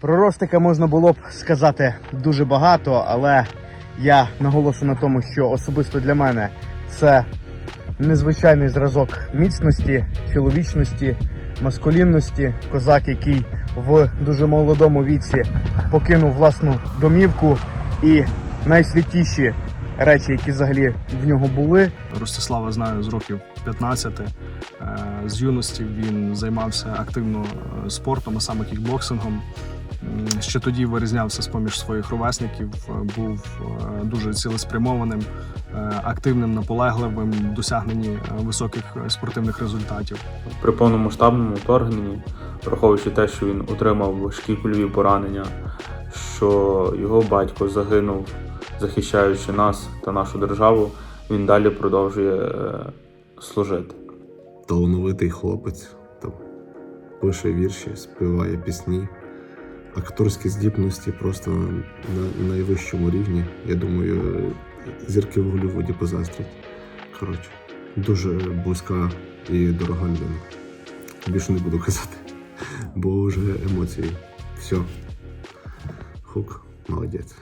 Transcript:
Про Ростика можна було б сказати дуже багато, але я наголошу на тому, що особисто для мене це незвичайний зразок міцності, чоловічності, маскулінності. Козак, який в дуже молодому віці покинув власну домівку і найсвятіші речі, які взагалі в нього були, Ростислава знаю з років 15. Е, З юності він займався активно е, спортом, а саме кікбоксингом. Ще тоді вирізнявся з поміж своїх ровесників, е, був е, дуже цілеспрямованим, е, активним, наполегливим, в досягненні високих спортивних результатів. При повномасштабному вторгненні, враховуючи те, що він отримав важкі кульові поранення, що його батько загинув, захищаючи нас та нашу державу, він далі продовжує служити. талановитий хлопець, там пише вірші, співає пісні. Акторські здібності просто на найвищому рівні. Я думаю, зірки в Голлівуді позастрять. Коротше, дуже близька і дорога людина. Більше не буду казати, бо вже емоції. Все. Хук, молодець.